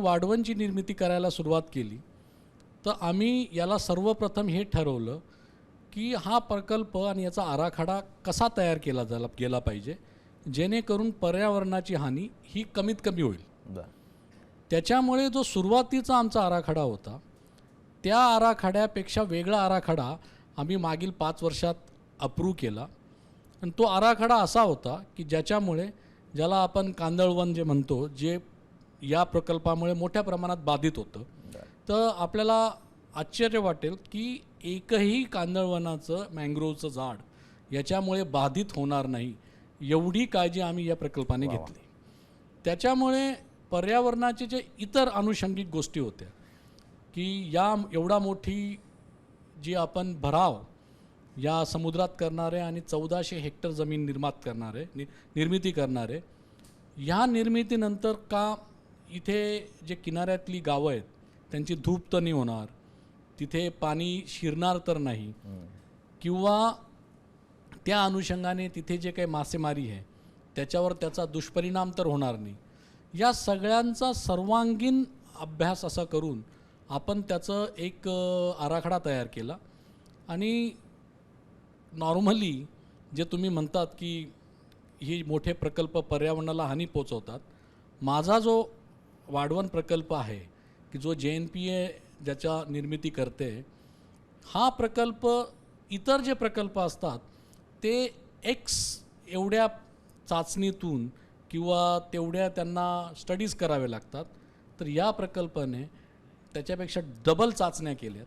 वाढवणची निर्मिती करायला सुरुवात केली तर आम्ही याला सर्वप्रथम हे ठरवलं की हा प्रकल्प आणि याचा आराखडा कसा तयार केला झाला गेला पाहिजे जेणेकरून पर्यावरणाची हानी ही कमीत कमी होईल. त्याच्यामुळे जो सुरुवातीचा आमचा आराखडा होता त्या आराखड्यापेक्षा वेगळा आराखडा आम्ही मागील पाच वर्षात अप्रूव्ह केला. आणि तो आराखडा असा होता की ज्याच्यामुळे ज्याला आपण कांदळवन जे म्हणतो जे या प्रकल्पामुळे मोठ्या प्रमाणात बाधित होतं. तर आपल्याला आश्चर्य वाटेल की एकही कांदळवनाचं मँग्रोवचं झाड याच्यामुळे बाधित होणार नाही एवढी काळजी आम्ही या प्रकल्पाने घेतली. त्याच्यामुळे पर्यावरणाचे जे इतर अनुषंगिक गोष्टी होत्या की या एवढा मोठी जी आपण भराव या समुद्रात करणारे आणि चौदाशे हेक्टर जमीन निर्मात करणारे नि निर्मिती करणारे ह्या निर्मितीनंतर का इथे जे किनाऱ्यातली गावं आहेत त्यांची धूप तर नाही होणार. तिथे पाणी शिरणार तर नाही. किंवा त्या अनुषंगाने तिथे जे काही मासेमारी आहे त्याच्यावर त्याचा दुष्परिणाम तर होणार नाही. या सगळ्यांचा सर्वांगीण अभ्यास असा करून आपण त्याचं एक आराखडा तयार केला. आणि नॉर्मली जे तुम्ही म्हणतात की हे मोठे प्रकल्प पर्यावरणाला हानी पोचवतात माझा जो वाढवण प्रकल्प आहे की जो जे एन पी ए ज्याच्या निर्मिती करते हा प्रकल्प इतर जे प्रकल्प असतात ते एक्स एवढ्या चाचणीतून किंवा तेवढ्या त्यांना स्टडीज करावे लागतात. तर या प्रकल्पाने त्याच्यापेक्षा डबल चाचण्या केल्यात.